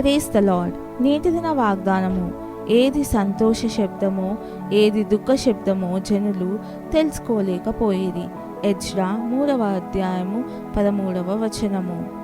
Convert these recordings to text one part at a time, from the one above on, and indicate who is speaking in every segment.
Speaker 1: Praise the lord నేటి దిన వాగ్దానము ఏది సంతోష శబ్దమో ఏది దుఃఖ శబ్దమో జనులు తెలుసుకోలేకపోయేది. ఎజ్రా మూడవ అధ్యాయము పదమూడవ వచనము.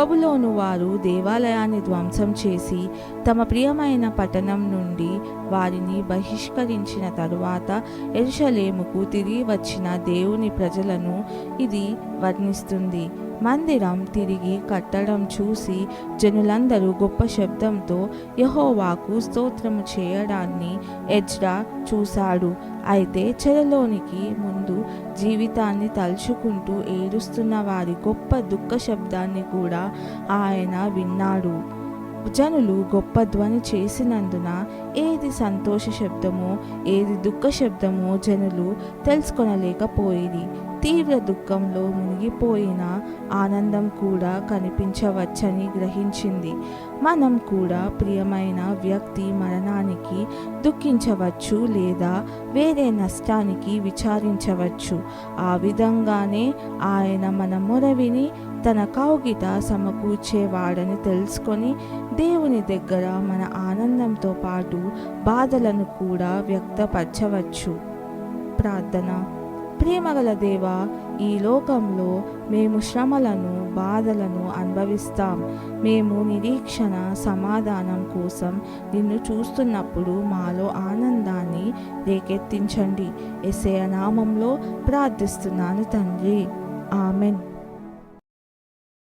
Speaker 1: బబులోను వారు దేవాలయాన్ని ధ్వంసం చేసి తమ ప్రియమైన పట్టణం నుండి వారిని బహిష్కరించిన తరువాత ఎరుషలేముకు తిరిగి వచ్చిన దేవుని ప్రజలను ఇది వర్ణిస్తుంది. మందిరం తిరిగి కట్టడం చూసి జనులందరూ గొప్ప శబ్దంతో యహోవాకు స్తోత్రము చేయడాన్ని ఎజ్రా చూశాడు. అయితే చెరలోనికి ముందు జీవితాన్ని తలుచుకుంటూ ఏడుస్తున్న వారి గొప్ప దుఃఖ శబ్దాన్ని కూడా ఆయన విన్నాడు. జనులు గొప్ప ధ్వని చేసినందున ఏది సంతోష శబ్దమో ఏది దుఃఖ శబ్దమో జనులు తెలుసుకొనలేకపోయేది. తీవ్ర దుఃఖంలో మునిగిపోయిన ఆనందం కూడా కనిపించవచ్చని గ్రహించింది. మనం కూడా ప్రియమైన వ్యక్తి మరణానికి దుఃఖించవచ్చు లేదా వేరే నష్టానికి విచారించవచ్చు. ఆ విధంగానే ఆయన మన మొరవిని తన కౌగిట సమకూర్చేవాడని తెలుసుకొని దేవుని దగ్గర మన ఆనందంతో పాటు బాధలను కూడా వ్యక్తపరచవచ్చు. ప్రార్థన. ప్రేమగల దేవ ఈ లోకంలో మేము శ్రమలను బాధలను అనుభవిస్తాం. మేము నిరీక్షణ సమాధానం కోసం నిన్ను చూస్తున్నప్పుడు మాలో ఆనందాన్ని రేకెత్తించండి. ఎస్ఏ నామంలో ప్రార్థిస్తున్నాను తండ్రి. ఆమెన్.